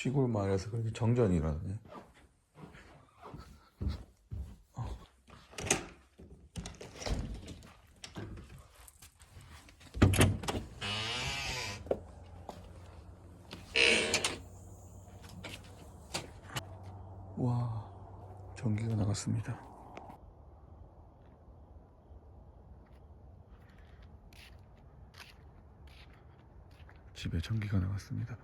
시골 마을에서 그렇게 정전이 일어나네. 와, 전기가 나갔습니다. 집에 전기가 나갔습니다.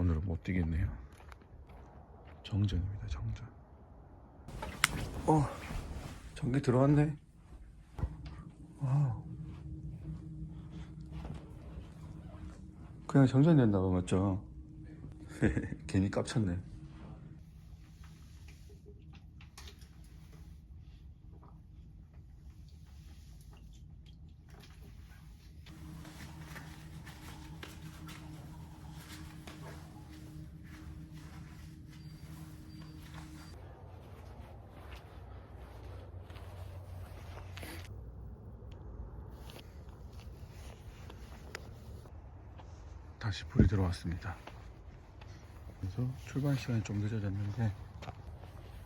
오늘은 못 뛰겠네요. 정전입니다, 정전. 어, 전기 들어왔네. 와우. 그냥 정전됐나 봐, 맞죠? 괜히 깝쳤네. 다시 불이 들어왔습니다. 그래서 출발 시간이 좀 늦어졌는데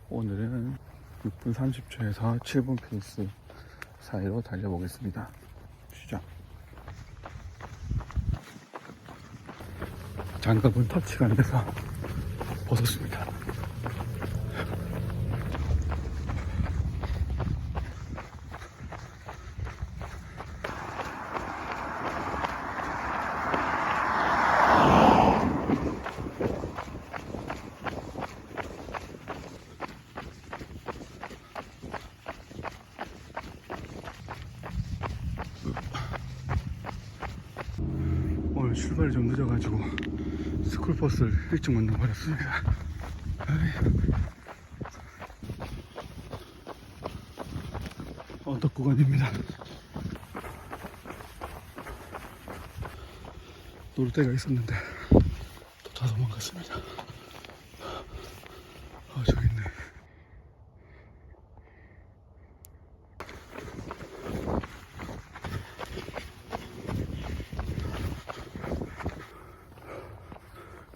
오늘은 6분 30초에서 7분 페이스 사이로 달려보겠습니다. 시작. 장갑은 터치가 안 돼서 벗었습니다. 출발이 좀 늦어가지고 스쿨버스를 일찍 만나버렸습니다. 언덕 구간입니다. 놀 데가 있었는데 또 다 도망갔습니다. 아 저기 있네.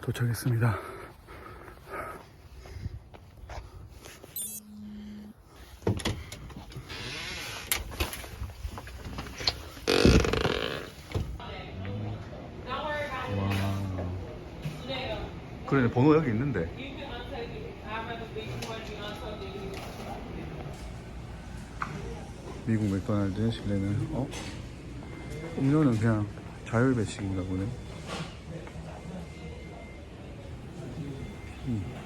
도착했습니다. 와. 그래 번호 여기 있는데. 미국 맥도날드 실내는 어? 음료는 그냥 자율 배식인가 보네. 음.